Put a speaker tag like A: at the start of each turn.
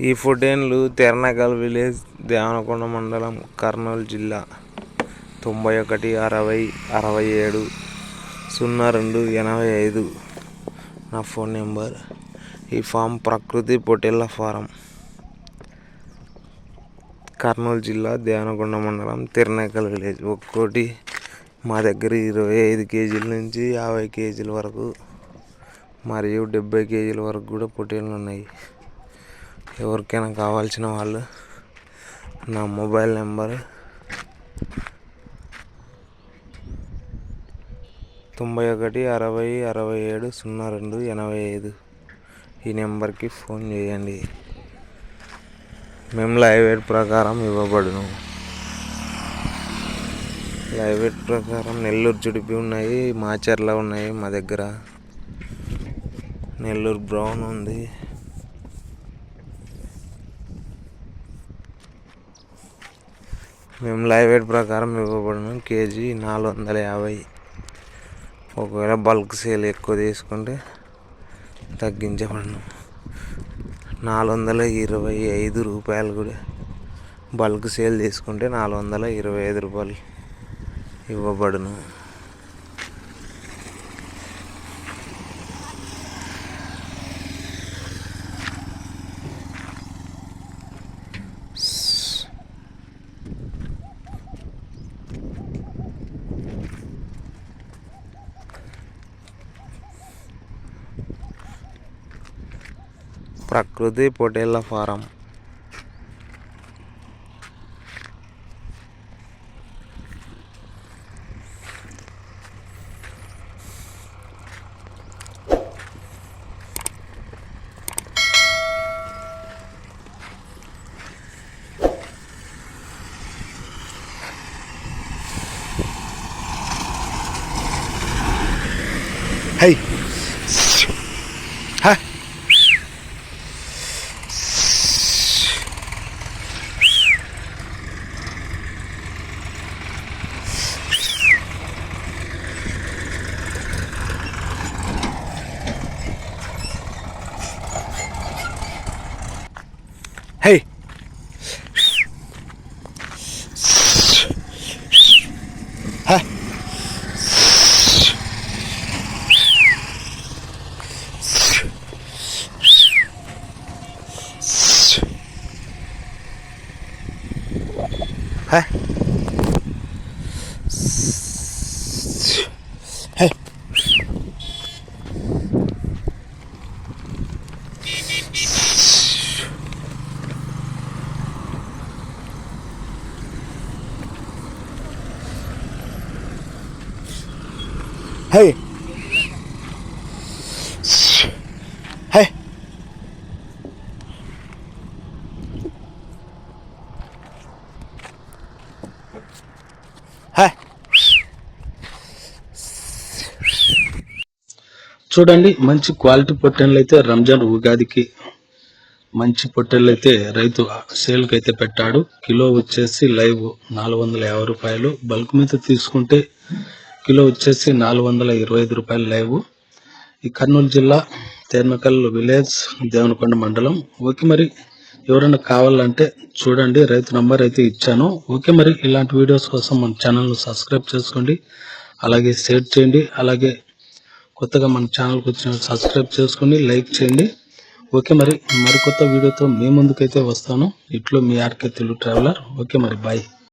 A: ఈ ఫుటేన్లు తెర్నకల్ విలేజ్ దేవనకొండ మండలం కర్నూలు జిల్లా. తొంభై ఒకటి అరవై అరవై ఏడు సున్నా రెండు ఎనభై ఐదు. నా ఫోన్ నెంబర్. ఈ ఫామ్ ప్రకృతి పొటేళ్ళ ఫారం. కర్నూలు జిల్లా దేవనకొండ మండలం తిర్నకల్ విలేజ్. ఒక్కోటి మా దగ్గర ఇరవై ఐదు కేజీల నుంచి యాభై కేజీల వరకు మరియు డెబ్బై కేజీల వరకు కూడా పొటేళ్ళు ఉన్నాయి. ఎవరికైనా కావాల్సిన వాళ్ళు నా మొబైల్ నెంబర్ తొంభై ఒకటి అరవై అరవై ఏడు సున్నా రెండు ఎనభై ఐదు. ఈ నెంబర్కి ఫోన్ చేయండి. మేము లైవ్ ఎయిడ్ ప్రకారం ఇవ్వబడును. లైవ్ ఎయిడ్ ప్రకారం నెల్లూరు చుడిపి ఉన్నాయి మాచర్ల ఉన్నాయి మా దగ్గర. నెల్లూరు బ్రౌన్ ఉంది. మేము లైవ్ వెయిట్ ప్రకారం ఇవ్వబడును కేజీ నాలుగు వందల యాభై. ఒకవేళ బల్క్ సేల్ ఎక్కువ తీసుకుంటే తగ్గించబడును. నాలుగు వందల ఇరవై ఐదు రూపాయలు కూడా బల్క్ సేల్ తీసుకుంటే నాలుగు వందల ఇరవై ఐదు రూపాయలు ఇవ్వబడును. ప్రకృతి పొటేళ్ళ farm
B: Hey. 嗨嗨 Hey. Hey. Hey.
C: చూడండి మంచి క్వాలిటీ పొట్టెన్లు అయితే రంజాన్ ఉగాదికి మంచి పొట్టెళ్ళు అయితే రైతు సేల్కి అయితే పెట్టాడు కిలో వచ్చేసి లైవ్ నాలుగు వందల యాభై రూపాయలు బల్క్ మీద తీసుకుంటే కిలో వచ్చేసి నాలుగు వందల ఇరవై ఐదు రూపాయలు లేవు. ఈ కర్నూలు జిల్లా తేర్నకల్ విలేజ్ దేవనకొండ మండలం. ఓకే మరి ఎవరైనా కావాలంటే చూడండి రైతు నంబర్ అయితే ఇచ్చాను. ఓకే మరి ఇలాంటి వీడియోస్ కోసం మన ఛానల్ను సబ్స్క్రైబ్ చేసుకోండి. అలాగే షేర్ చేయండి. అలాగే కొత్తగా మన ఛానల్కి వచ్చిన సబ్స్క్రైబ్ చేసుకోండి లైక్ చేయండి. ఓకే మరి మరికొత్త వీడియోతో మీ ముందుకైతే వస్తాను. ఇట్లో మీ ఆర్కే తెలుగు ట్రావెలర్. ఓకే మరి బాయ్.